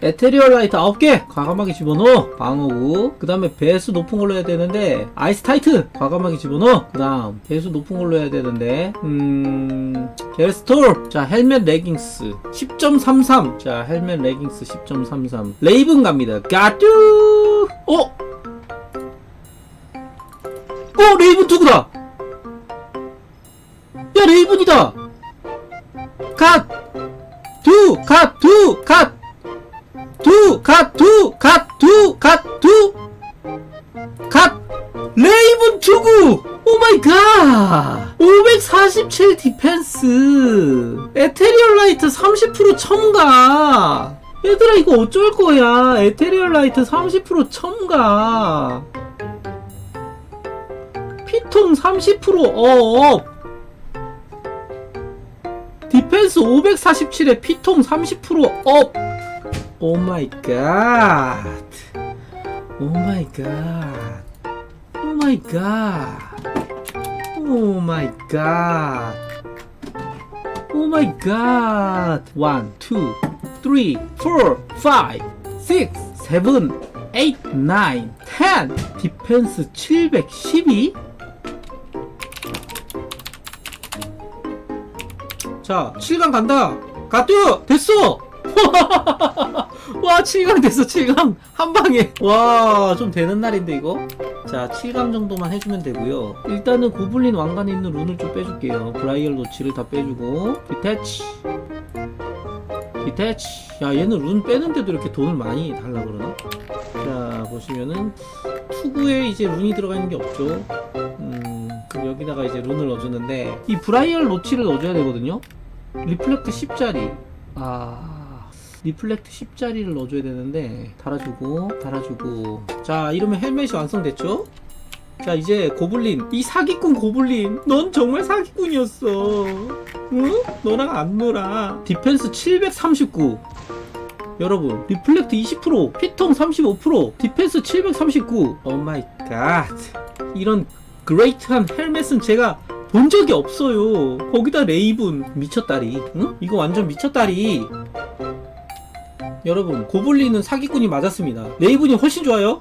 에테리얼 라이트 9개! 과감하게 집어넣어. 방어구. 그 다음에 배수 높은 걸로 해야 되는데 아이스 타이트! 과감하게 집어넣어. 그 다음 배수 높은 걸로 해야 되는데 음... 게스톨! 자 헬멧 레깅스. 10.33 자 헬멧 레깅스 10.33 레이븐 갑니다. 가뚜! 어? 어 레이븐 투구다! 야 레이븐이다! 갓! 두! 갓! 두! 갓! 두! 갓! 두! 갓! 레이븐 투구! 오마이 갓! 547 디펜스! 에테리얼 라이트 30% 첨가! 얘들아 이거 어쩔 거야? 에테리얼 라이트 30% 첨가! 피통 30% 업! 디펜스 547에 피통 30% 업! 오 마이 갓. 오 마이 갓. 오 마이 갓. 오 마이 갓. 오 마이 갓. 1 2 3 4 5 6 7 8 9 10 디펜스 712 자, 7강 간다. 가뚜! 됐어! 와, 7강 됐어, 7강. 한 방에. 와, 좀 되는 날인데, 이거? 자, 7강 정도만 해주면 되고요. 일단은 고블린 왕관에 있는 룬을 좀 빼줄게요. 브라이얼 노치를 다 빼주고. 디태치. 디태치. 야, 얘는 룬 빼는데도 이렇게 돈을 많이 달라 그러나? 자, 보시면은, 투구에 이제 룬이 들어가 있는 게 없죠. 음, 그럼 여기다가 이제 룬을 넣어주는데, 이 브라이얼 노치를 넣어줘야 되거든요? 리플렉트 10짜리 아 리플렉트 10짜리를 넣어줘야 되는데 달아주고 달아주고 자 이러면 헬멧이 완성됐죠? 자 이제 고블린 이 사기꾼 고블린 넌 정말 사기꾼이었어 응? 너랑 안 놀아 디펜스 739 여러분 리플렉트 20% 피통 35% 디펜스 739 오마이 갓 이런 그레이트한 헬멧은 제가 본 적이 없어요. 거기다 레이븐 미쳤다리. 응? 이거 완전 미쳤다리. 여러분 고블린은 사기꾼이 맞았습니다. 레이븐이 훨씬 좋아요.